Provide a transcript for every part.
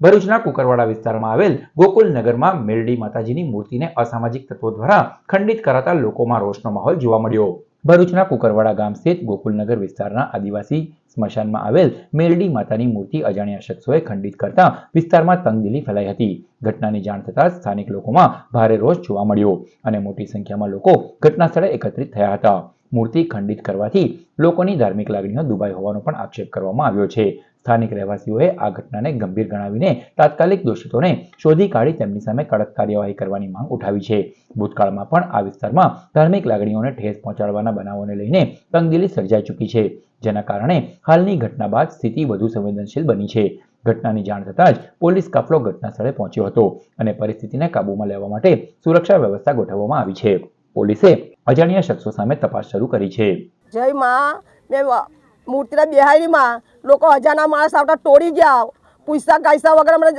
ભરૂચના કુકરવાડા વિસ્તારમાં આવેલ ગોકુલ નગરમાં મેરડી માતાજીની મૂર્તિને અસામાજિક તત્વો દ્વારા ખંડિત કરાતા લોકોમાં રોષનો માહોલ જોવા મળ્યો. ભરૂચના કુકરવાડા ગામ સ્થિત ગોકુલનગર વિસ્તારના આદિવાસી સ્મશાનમાં આવેલ મેરડી માતાની મૂર્તિ અજાણ્યા શખ્સોએ ખંડિત કરતા વિસ્તારમાં તંગદિલી ફેલાઈ હતી. ઘટનાની જાણ થતાં સ્થાનિક લોકોમાં ભારે રોષ જોવા મળ્યો અને મોટી સંખ્યામાં લોકો ઘટના સ્થળે એકત્રિત થયા હતા. મૂર્તિ ખંડિત કરવાથી લોકોની ધાર્મિક લાગણીઓ દુભાઈ હોવાનો પણ આક્ષેપ કરવામાં આવ્યો છે. સ્થાનિક રહેવાસીઓએ આ ઘટનાને ગંભીર ગણાવીને તાત્કાલિક દોષિતોને શોધી કાઢી તેમની સામે કડક કાર્યવાહી કરવાની માંગ ઉઠાવી છે. ભૂતકાળમાં પણ આ વિસ્તારમાં ધાર્મિક લાગણીઓને ઠેસ પહોંચાડવાના બનાવોને લઈને તંગદિલી સર્જાઈ ચૂકી છે, જેના કારણે હાલની ઘટના બાદ સ્થિતિ વધુ સંવેદનશીલ બની છે. ઘટનાની જાણ થતાં જ પોલીસ કાફલો ઘટના સ્થળે પહોંચ્યો હતો અને પરિસ્થિતિને કાબૂમાં લેવા માટે સુરક્ષા વ્યવસ્થા ગોઠવવામાં આવી છે. પોલીસે અજાણ્યા શખ્સો સામે તપાસ શરૂ કરી છે. જય માં મેં મૂર્તિના મૂર્તિના બિહારીમાં લોકો અજાના માણસ આવતા તોડી ગયા. પૂછતા ગાયસા વગર અમને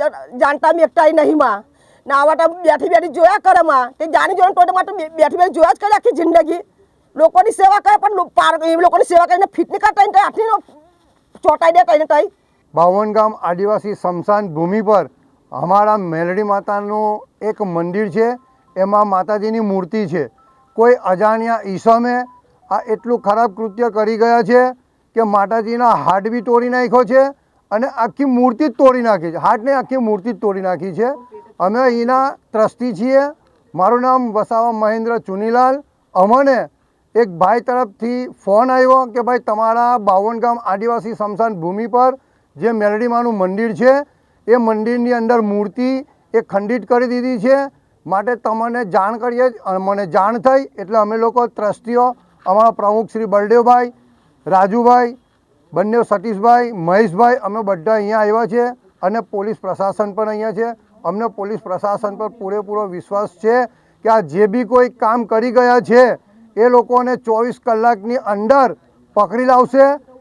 જાણતા મેકતાય નહીં માં. ના આવતા બેઠી બેઠી જોયા કરે માં. તે જાણી જોઈને ટોટે માટે બેઠી બેઠી જોયા જ કરે આખી જિંદગી. લોકોની સેવા કરે પણ પાર એ લોકોની સેવા કરીને ફિટની કાઢતા ને આટલી ચોટાઈ દે કહીને તઈ. બાવન ગામ આદિવાસી સ્મશાન ભૂમિ પર અમારા મેલડી માતાનું એક મંદિર છે. એમાં માતાજીની મૂર્તિ છે. કોઈ અજાણ્યા ઈસમે આ એટલું ખરાબ કૃત્ય કરી ગયા છે કે માતાજીના હાર્ટ બી તોડી નાખ્યો છે અને આખી મૂર્તિ જ તોડી નાખી છે. હાર્ટને આખી મૂર્તિ જ તોડી નાખી છે. અમે અહીંના ટ્રસ્ટી છીએ. મારું નામ વસાવા મહેન્દ્ર ચુનીલાલ. અમને એક ભાઈ તરફથી ફોન આવ્યો કે ભાઈ તમારા બાવન ગામ આદિવાસી સ્મશાન ભૂમિ પર જે મેલડીમાનું મંદિર છે, એ મંદિરની અંદર મૂર્તિ એ ખંડિત કરી દીધી છે. માટે તમને જાણ કરીએ મને જાણ થઈ એટલે અમે લોકો ટ્રસ્ટીઓ, અમારા પ્રમુખ શ્રી બળદેવભાઈ, રાજુભાઈ, બંને સતીશભાઈ, મહેશભાઈ, અમે બધા અહીંયા આવ્યા છે અને પોલીસ પ્રશાસન પણ અહીંયા છે. અમને પોલીસ પ્રશાસન પર પૂરેપૂરો વિશ્વાસ છે કે આ જે બી કોઈ કામ કરી ગયા છે, એ લોકોને ચોવીસ કલાકની અંદર પકડી લાવશે.